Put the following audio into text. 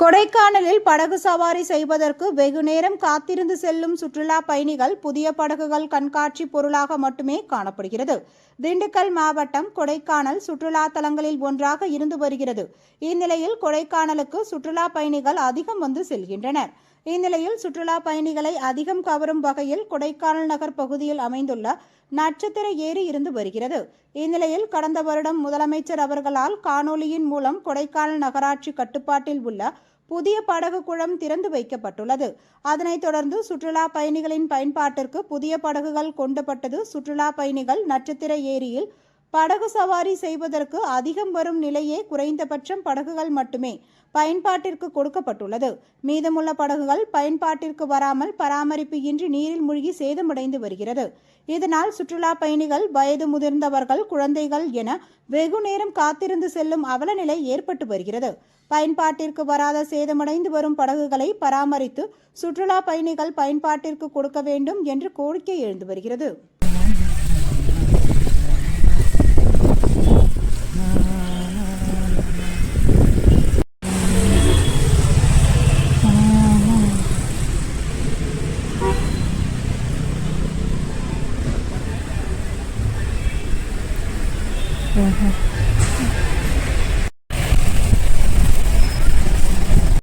கொடைக்கானலில் படகு சவாரி செய்வதற்கு வெகு நேரம் காத்திருந்து செல்லும் சுற்றுலா பயணிகள் புதிய படகுகள் கண்காட்சி பொருளாக மட்டுமே காணப்படுகிறது. திண்டுக்கல் மாவட்டம் கொடைக்கானல் சுற்றுலா தலங்களில் ஒன்றாக இருந்து வருகிறது. இந்நிலையில் கொடைக்கானலுக்கு சுற்றுலா பயணிகள் அதிகம் வந்து செல்கின்றனர். இந்நிலையில் சுற்றுலா பயணிகளை அதிகம் கவரும் வகையில் கொடைக்கானல் நகர் பகுதியில் அமைந்துள்ள நட்சத்திர ஏரி இருந்து வருகிறது. இந்நிலையில் கடந்த வருடம் முதலமைச்சர் அவர்களால் காணொலியின் மூலம் கொடைக்கானல் நகராட்சி கட்டுப்பாட்டில் உள்ள புதிய படகு குளம் திறந்து வைக்கப்பட்டுள்ளது. அதனைத் தொடர்ந்து சுற்றுலா பயணிகளின் பயன்பாட்டிற்கு புதிய படகுகள் கொண்டப்பட்டது சுற்றுலா பயணிகள் நட்சத்திர ஏரியில் படகு சவாரி செய்வதற்கு அதிகம் வரும் நிலையே குறைந்தபட்சம் படகுகள் மட்டுமே பயன்பாட்டிற்கு கொடுக்கப்பட்டுள்ளது. மீதமுள்ள படகுகள் பயன்பாட்டிற்கு வராமல் பராமரிப்பு இன்றி நீரில் மூழ்கி சேதமடைந்து வருகிறது. இதனால் சுற்றுலா பயணிகள் வயது முதிர்ந்தவர்கள் குழந்தைகள் என வெகு நேரம் காத்திருந்து செல்லும் அவலநிலை ஏற்பட்டு வருகிறது. பயன்பாட்டிற்கு வராத சேதமடைந்து வரும் படகுகளை பராமரித்து சுற்றுலா பயணிகள் பயன்பாட்டிற்கு கொடுக்க வேண்டும் என்று கோரிக்கை எழுந்து வருகிறது. हम्म